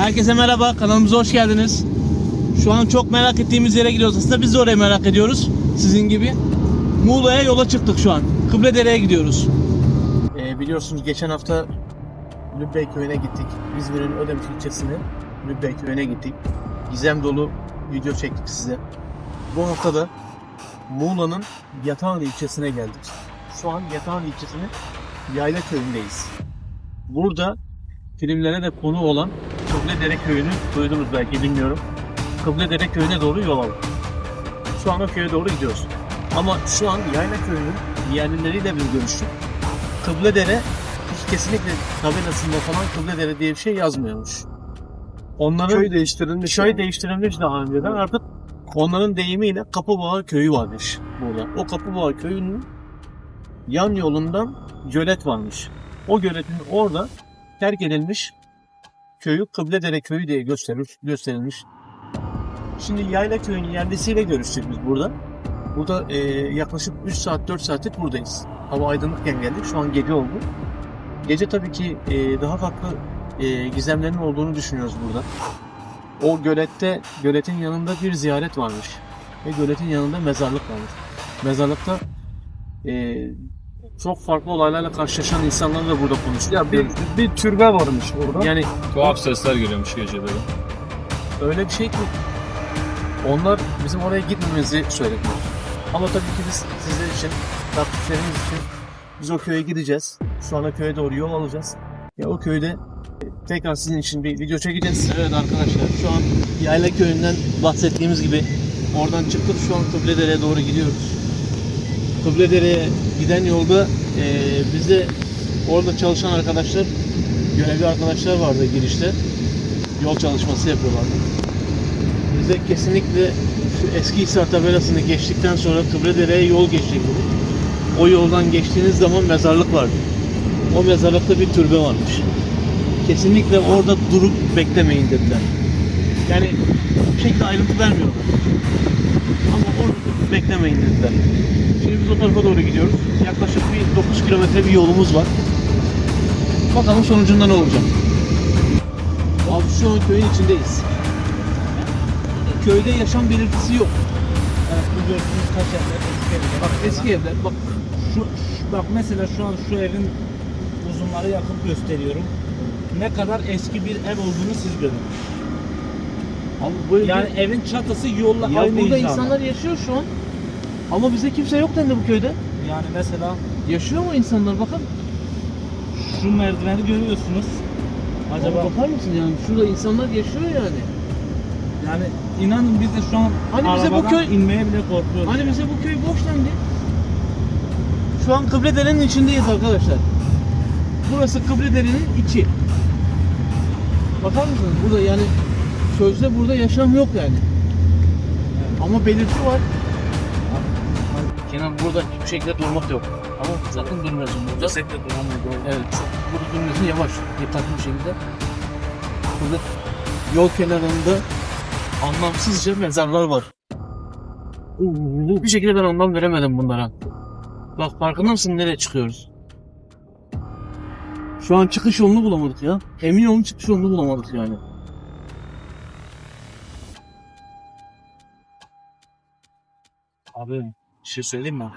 Herkese merhaba, kanalımıza hoş geldiniz. Şu an çok merak ettiğimiz yere gidiyoruz. Aslında biz de oraya merak ediyoruz. Sizin gibi. Muğla'ya yola çıktık şu an. Kıbledere'ye gidiyoruz. Ee, biliyorsunuz geçen hafta Lübbey köyüne gittik. İzmir'in Ödemiş ilçesine Lübbey köyüne gittik. Gizem dolu video çektik size. Bu hafta da Muğla'nın Yatağan ilçesine geldik. Şu an Yatağan ilçesinin Yayla köyündeyiz. Burada filmlere de konu olan Kıbledere köyünü duydunuz belki bilmiyorum. Kıbledere köyüne doğru yol aldık. Şu an o köye doğru gidiyoruz. Ama şu an Yayla köyünün yerlileriyle bir görüştük. Kıbledere hiç kesinlikle tabelasında falan Kıbledere diye bir şey yazmıyormuş. Onların Köy değiştirilmiş. Köy yani. değiştirilmiş daha önceden artık onların deyimiyle Kapıboğa köyü varmış burada. O Kapıboğa köyünün yan yolundan gölet varmış. O göletin orada terk edilmiş köyü Kıbledere köyü diye gösterilmiş. gösterilmiş. Şimdi Yayla köyünün yerlisiyle görüştük biz burada. Burada e, yaklaşık 3 saat 4 saatlik buradayız. Hava aydınlıkken geldik. Şu an gece oldu. Gece tabii ki e, daha farklı e, gizemlerin olduğunu düşünüyoruz burada. O gölette, göletin yanında bir ziyaret varmış. Ve göletin yanında mezarlık varmış. Mezarlıkta e, çok farklı olaylarla karşılaşan insanlarla da burada konuştuk. Ya bir, bir türbe varmış orada. yani Tuhaf sesler geliyormuş geceleri. öyle bir şey ki onlar bizim oraya gitmemizi söylediler. Ama tabii ki biz sizler için, takipçilerimiz için biz o köye gideceğiz. Şu anda köye doğru yol alacağız. Ya o köyde e, tekrar sizin için bir video çekeceğiz. Evet arkadaşlar şu an Yayla Köyü'nden bahsettiğimiz gibi oradan çıktık şu an Kıbledere'ye doğru gidiyoruz. Kıbledere'ye giden yolda e, bize orada çalışan arkadaşlar, görevli arkadaşlar vardı girişte. Yol çalışması yapıyorlardı. Bize kesinlikle eski Hisar tabelasını geçtikten sonra Kıbrıdere'ye yol geçecek. O yoldan geçtiğiniz zaman mezarlık vardı. O mezarlıkta bir türbe varmış. Kesinlikle orada durup beklemeyin dediler. Yani bir şekilde ayrıntı vermiyorlar. Ama orada beklemeyin dediler. O tarafa doğru gidiyoruz. Yaklaşık bir 9 kilometre bir yolumuz var. Bakalım sonucunda ne olacak. Abi şu an köyün içindeyiz. Köyde yaşam belirtisi yok. Evet, bu gördüğünüz taş evler eski evler. Bak eski evler, bak Şu, şu- bak mesela şu an şu evin uzunları yakıp gösteriyorum. Ne kadar eski bir ev olduğunu siz görün. abi bu evde- Yani evin çatısı yolla ya aynı burada hizada. insanlar yaşıyor şu an. Ama bize kimse yok dendi bu köyde. Yani mesela Yaşıyor mu insanlar bakın. şu merdiveni görüyorsunuz. Acaba Acaba bakar mısın yani şurada insanlar yaşıyor yani. yani inanın biz de şu an Hani bize bu arabadan köy- inmeye bile korkuyoruz. Hani bize bu köy boş dendi. Şu an Kıbrıdere'nin içindeyiz arkadaşlar. Burası Kıbrıdere'nin içi. Bakar mısınız? Burada yani sözde burada yaşam yok yani. Ama belirti var. Kenan burada hiçbir şekilde durmak yok. Ama sakın durmuyorsun burada. Kesinlikle duramayız. Evet, çok burada durmuyorsun yavaş, dikkatli bir şekilde. Burada yol kenarında anlamsızca mezarlar var. Bir şekilde ben anlam veremedim bunlara. Bak farkında mısın nereye çıkıyoruz? Şu an çıkış yolunu bulamadık ya. Emin olun çıkış yolunu bulamadık yani. Abi bir şey söyleyeyim mi?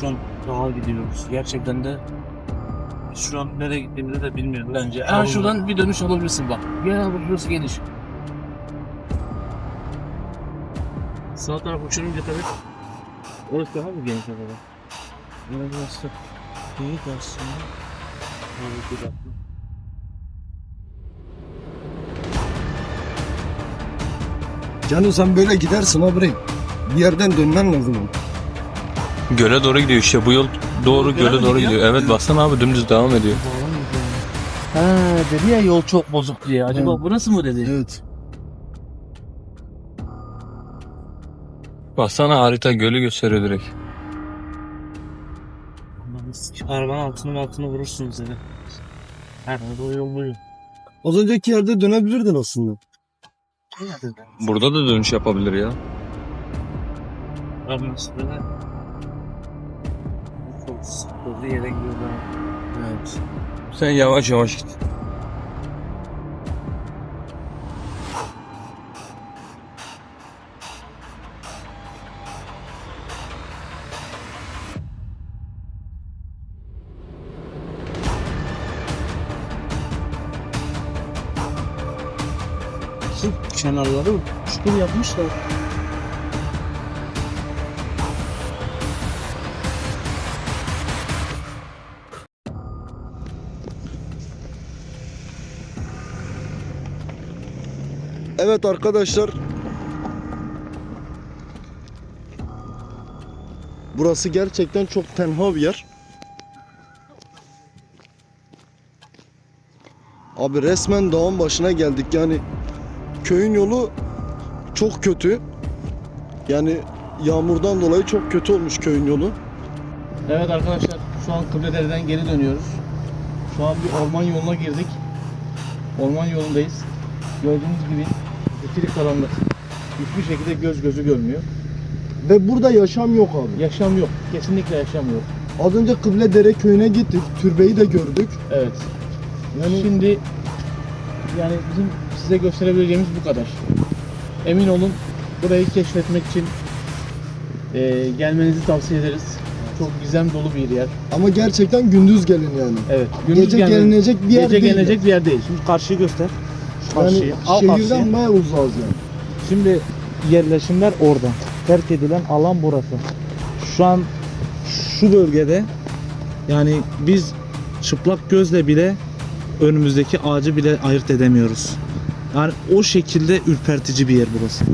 Şu an dağa gidiyoruz. Gerçekten de şu an nereye gittiğimizi de bilmiyorum bence. Ha şuradan bir dönüş alabilirsin bak. Gel abi burası geniş. Sağ taraf dikkat et. Orası daha mı geniş acaba? Evet burası. İyi aslında. Abi bir dakika. Canım sen böyle gidersin abi. Bir yerden dönmen lazım. Göle doğru gidiyor işte bu yol doğru Göle göle doğru gidiyor? gidiyor. Evet baksana abi dümdüz devam ediyor. Ha dedi ya yol çok bozuk diye. Acaba Evet. burası mı dedi? Evet. Baksana harita gölü gösteriyor direkt. Arabanın altını altını vurursunuz dedi. Her o yol bu yol. Az önceki yerde dönebilirdin aslında. Burada da dönüş yapabilir ya. Anlaştılar. Çok sıkıldı yere gidiyorlar. Evet. Sen yavaş yavaş git. Şu kenarları çukur yapmışlar. Evet arkadaşlar. Burası gerçekten çok tenha bir yer. Abi resmen dağın başına geldik yani köyün yolu çok kötü. Yani yağmurdan dolayı çok kötü olmuş köyün yolu. Evet arkadaşlar şu an Kıbrıdere'den geri dönüyoruz. Şu an bir orman yoluna girdik. Orman yolundayız. Gördüğünüz gibi zifiri karanlık. Hiçbir şekilde göz gözü görmüyor. Ve burada yaşam yok abi. Yaşam yok. Kesinlikle yaşam yok. Az önce Kıbledere köyüne gittik. Türbeyi de gördük. Evet. Yani Şimdi yani bizim size gösterebileceğimiz bu kadar. Emin olun burayı keşfetmek için eee, gelmenizi tavsiye ederiz. Çok gizem dolu bir yer. ama gerçekten gündüz gelin yani. Evet. gündüz Gece gelinecek bir yer Gece değil. gelinecek bir yer değil. Şimdi karşıyı göster. Yani karşıyı. Al şehirden karşıyı. bayağı uzağız yani. Şimdi yerleşimler orada. Terk edilen alan burası. Şu an şu bölgede yani biz çıplak gözle bile önümüzdeki ağacı bile ayırt edemiyoruz. Yani o şekilde ürpertici bir yer burası.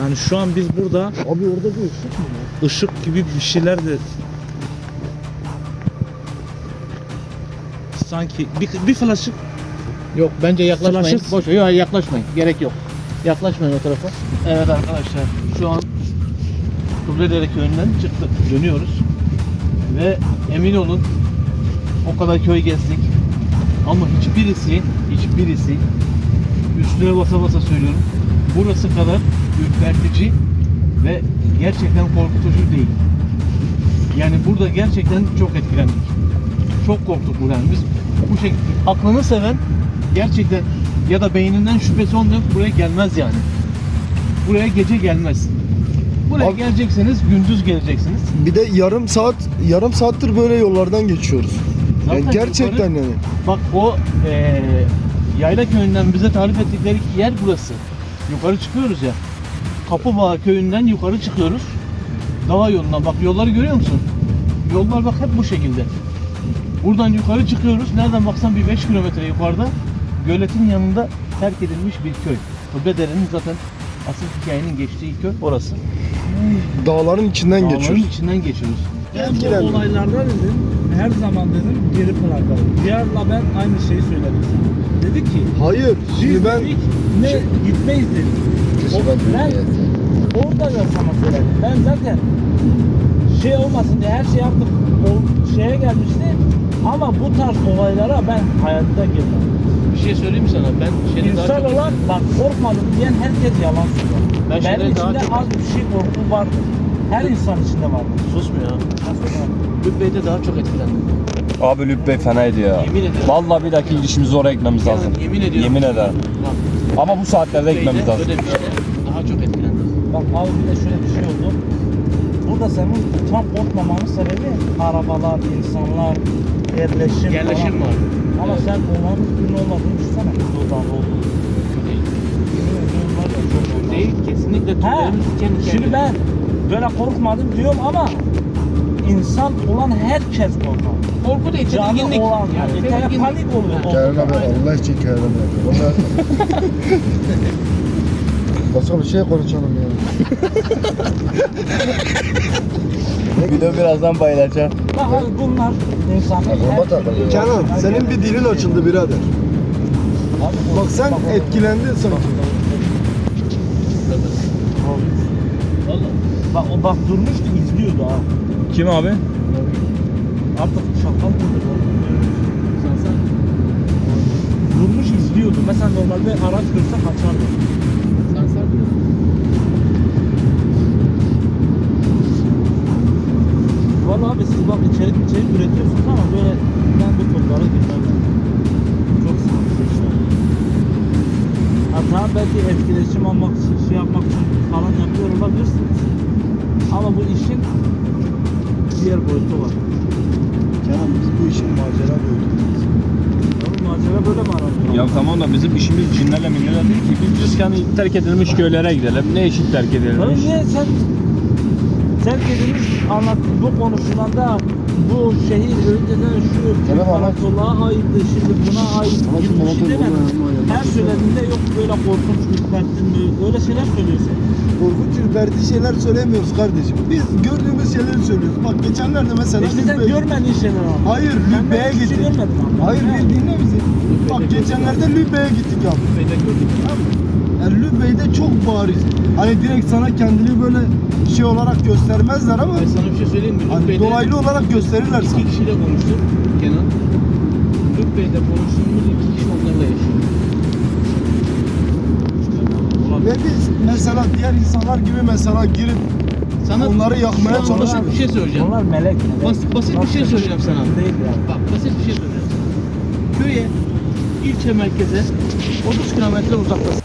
Yani şu an biz burada Abi orada bir ışık mı var? ışık gibi bir şeyler de sanki bir, bir flaşık Yok bence yaklaşmayın. Flaşır- Boş ver. Yok yaklaşmayın. Gerek yok. Yaklaşmayın o tarafa. Evet arkadaşlar şu an Kıbledere köyünden çıktık. Dönüyoruz. Ve emin olun o kadar köy gezdik. Ama hiçbirisi, hiçbirisi üstüne basa basa söylüyorum. Burası kadar ürpertici ve gerçekten korkutucu değil. Yani burada gerçekten çok etkilendik. Çok korktuk buradan. Biz bu şekilde aklını seven gerçekten ya da beyninden şüphesi olmayan buraya gelmez yani. Buraya gece gelmez. Buraya Abi- gelecekseniz gündüz geleceksiniz. Bir de yarım saat yarım saattir böyle yollardan geçiyoruz. Yani Zaten gerçekten yukarı- yani. Bak o eee Yayla köyünden bize tarif ettikleri yer burası. Yukarı çıkıyoruz ya. Kapıbağ köyünden yukarı çıkıyoruz. Dağ yoluna bak yolları görüyor musun? Yollar bak hep bu şekilde. Buradan yukarı çıkıyoruz. Nereden baksan bir 5 kilometre yukarıda göletin yanında terk edilmiş bir köy. Kıbrıdere'nin zaten asıl hikayenin geçtiği köy orası. Dağların içinden Dağların geçiyoruz. içinden geçiyoruz. Ben Etkilendim. bu olaylarda dedim, her zaman dedim geri plakayım. Diyar'la ben aynı şeyi söyledim. Dedi ki, Hayır. Şimdi biz ben dedik, ne gitmeyiz dedik. O, ben orada da sana söyledim. Ben zaten şey olmasın diye her şey yaptık. O şeye gelmişti. Ama bu tarz olaylara ben hayatta girmem. Bir şey söyleyeyim mi sana? Ben şeyde daha İnsan çok... olarak bak korkmadım diyen herkes yalan söylüyor. Ben şeyde Benim daha içinde çok- az bir şey korku vardır. Her insan içinde vardır. Susmuyor yani? Lübbe'de daha çok etkilendim. Abi Lübbe fenaydı ya. Yemin ederim. Vallahi bir dahaki gidişimize oraya gitmemiz Yani lazım. yemin ediyorum. Yemin ederim. Bak, Ama bu saatlerde gitmemiz Lübbe'de lazım. öyle bir şey. Daha çok etkilendim. Bak abi bir de şöyle bir şey oldu. Burada senin tam korkmamanın sebebi arabalar, insanlar, yerleşim, Yerleşim falan. var. Ama sen onların ürün olmadığını düşünsene. Yoldan oldu. Değil. Kesinlikle tüylerimiz diken diken. şimdi ben böyle korkmadım diyorum ama insan olan herkes korkar. Korku. Canı Tedirginlik. olan yani. Bir tane tedirginlik. panik oluyor. Kerem abi Allah için Kerem abi. Valla Başka bir şey konuşalım ya. Bir de birazdan bayılacak. Bak abi bunlar türlü- Kenan senin bir dilin açıldı birader. Bak sen etkilendin sanki. Vallahi. Bak o bak durmuştu izliyordu ha. Kim abi? Artık şaka mı olur? Sen sen. Durmuş izliyordu. Mesela normalde araç görse kaçardı. Vallahi abi siz bak içerik içerik üretiyorsunuz ama böyle ben bu konulara girmem. Çok sıkıntı işte. Ha tamam belki etkileşim almak için, şey yapmak için falan yapıyor olabilirsiniz. Ama bu işin diğer boyutu var. Kenan biz bu işin macera boyutu. Oğlum macera böyle mi aranıyor? Ya tamam da bizim işimiz cinlerle minlerle değil ki. Biz diyoruz ki hani terk edilmiş köylere gidelim. Ne için terk edilmiş? niye sen terk edilmiş anlat bu konuşulanda bu şehir önceden şu abi. Anadolu'ya aitti şimdi buna ait gibi bir şey ama Her söylediğinde yok böyle korkunç ürperttin mi öyle şeyler söylüyorsun. Korkunç ürpertici şeyler söylemiyoruz kardeşim. Biz gördüğümüz şeyleri söylüyoruz. Bak geçenlerde mesela İşte sen görmediğin şeyler ama. Hayır Ben Lübbe'ye şey gittik. ama. Hayır bir dinle bizi. Bak geçenlerde Lübbe'ye gittik ya. Yani Lübbe'de çok bariz. Hani direkt sana kendini böyle şey olarak göstermezler ama Ben sana bir şey söyleyeyim mi? hani Lübbe'de dolaylı olarak gösterirler sana. iki kişiyle konuştuk Kenan. Lübbe'de konuştuğumuz iki kişi onlarla yaşıyor. Ve biz mesela diğer insanlar gibi mesela girip Sana onları yakmaya Şu an bir şey söyleyeceğim. Onlar melek. melek. Bas- basit bir şey söyleyeceğim sana. Değil yani. Bak basit bir şey söyleyeceğim. Köye, ilçe merkeze 30 kilometre uzaktasın.